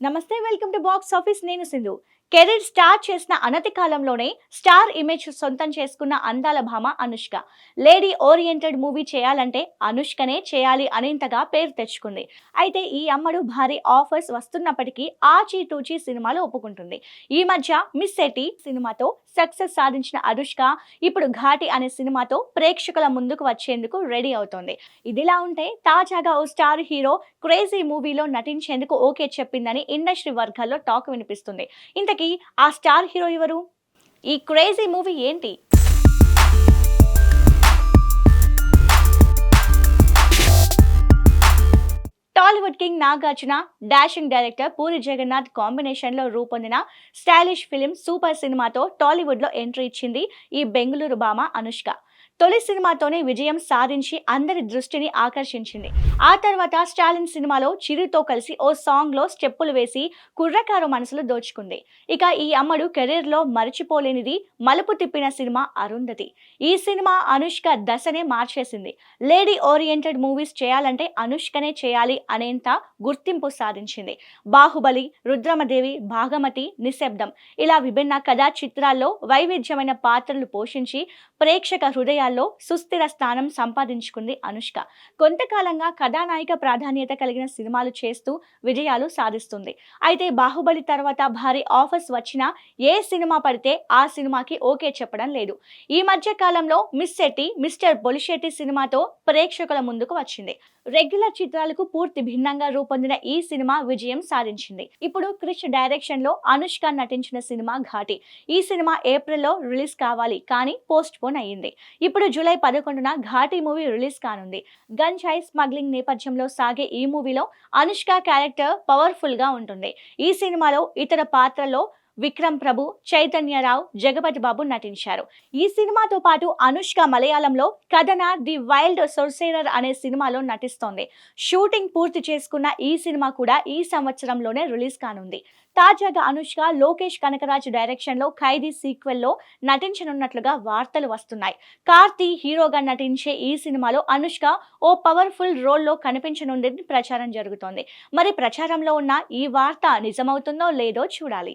నమస్తే welcome to box office. నేను Sindhu. Career start చేసిన అనతి కాలంలోనే స్టార్ ఇమేజ్ సొంతం చేసుకున్న అందాల భామ అనుష్క. లేడీ ఓరియంటెడ్ మూవీ చేయాలంటే అనుష్కనే చేయాలి అనేంతగా పేరు తెచ్చుకుంది. అయితే ఈ అమ్మడు భారీ ఆఫర్స్ వస్తున్నప్పటికీ ఆచీ టూచీ సినిమాలు ఒప్పుకుంటుంది. ఈ మధ్య మిస్ ఎటీ సినిమాతో సక్సెస్ సాధించిన అనుష్క ఇప్పుడు ఘాటి అనే సినిమాతో ప్రేక్షకుల ముందుకు వచ్చేందుకు రెడీ అవుతోంది. ఇదిలా ఉంటే తాజాగా ఓ స్టార్ హీరో క్రేజీ మూవీలో నటించేందుకు ఓకే చెప్పిందని ఇండస్ట్రీ వర్గాల్లో టాక్ వినిపిస్తుంది. ఇంతకీ ఆ స్టార్ హీరో ఎవరు? ఈ క్రేజీ మూవీ ఏంటి? Tollywood king Nagarjuna dashing director Puri Jagannadh కాంబినేషన్లో రూపొందిన స్టైలిష్ ఫిలిం సూపర్ సినిమాతో టాలీవుడ్లో ఎంట్రీ ఇచ్చింది ఈ బెంగళూరు భామ అనుష్క. తొలి సినిమాతోనే విజయం సాధించి అందరి దృష్టిని ఆకర్షించింది. ఆ తర్వాత స్టాలిన్ సినిమాలో చిరుతో కలిసి ఓ సాంగ్లో స్టెప్పులు వేసి కుర్రకారు మనసులు దోచుకుంది. ఇక ఈ అమ్మడు కెరీర్లో మరచిపోలేనిది మలుపు తిప్పిన సినిమా అరుంధతి. ఈ సినిమా అనుష్క దశనే మార్చేసింది. లేడీ ఓరియంటెడ్ మూవీస్ చేయాలంటే అనుష్కనే చేయాలి అనేంత గుర్తింపు సాధించింది. బాహుబలి రుద్రమదేవి భాగమతి నిశ్శబ్దం ఇలా విభిన్న కథా చిత్రాల్లో వైవిధ్యమైన పాత్రలు పోషించి ప్రేక్షక హృదయాల్లో సుస్థిర స్థానం సంపాదించుకుంది అనుష్క. కొంతకాలంగా కథానాయిక ప్రాధాన్యత కలిగిన సినిమాలు చేస్తూ విజయాలు సాధిస్తుంది. అయితే బాహుబలి తర్వాత భారీ ఆఫర్స్ వచ్చినా ఏ సినిమా పడితే ఆ సినిమాకి ఓకే చెప్పడం లేదు. ఈ మధ్య కాలంలో మిస్ శెట్టి మిస్టర్ బొలిశెట్టి సినిమాతో ప్రేక్షకుల ముందుకు వచ్చింది. రెగ్యులర్ చిత్రాలకు పూర్తి భిన్నంగా రూపొందిన ఈ సినిమా విజయం సాధించింది. ఇప్పుడు క్రిష్ డైరెక్షన్లో అనుష్క నటించిన సినిమా ఘాటి. ఈ సినిమా ఏప్రిల్లో రిలీజ్ కావాలి కానీ పోస్ట్ పోన్ అయ్యింది. ఇప్పుడు జూలై పదకొండున ఘాటీ మూవీ రిలీజ్ కానుంది. గన్ చాయ్ స్మగ్లింగ్ నేపథ్యంలో సాగే ఈ మూవీలో అనుష్క క్యారెక్టర్ పవర్ఫుల్గా ఉంటుంది. ఈ సినిమాలో ఇతర పాత్రలో విక్రమ్ ప్రభు చైతన్యరావు జగపతి బాబు నటించారు. ఈ సినిమాతో పాటు అనుష్క మలయాళంలో కథన ది వైల్డ్ సొర్సేరర్ అనే సినిమాలో నటిస్తోంది. షూటింగ్ పూర్తి చేసుకున్న ఈ సినిమా కూడా ఈ సంవత్సరంలోనే రిలీజ్ కానుంది. తాజాగా అనుష్క లోకేష్ కనకరాజ్ డైరెక్షన్లో ఖైదీ సీక్వెల్లో నటించనున్నట్లుగా వార్తలు వస్తున్నాయి. కార్తీ హీరోగా నటించే ఈ సినిమాలో అనుష్క ఓ పవర్ఫుల్ రోల్లో కనిపించనుందని ప్రచారం జరుగుతోంది. మరి ప్రచారంలో ఉన్న ఈ వార్త నిజమవుతుందో లేదో చూడాలి.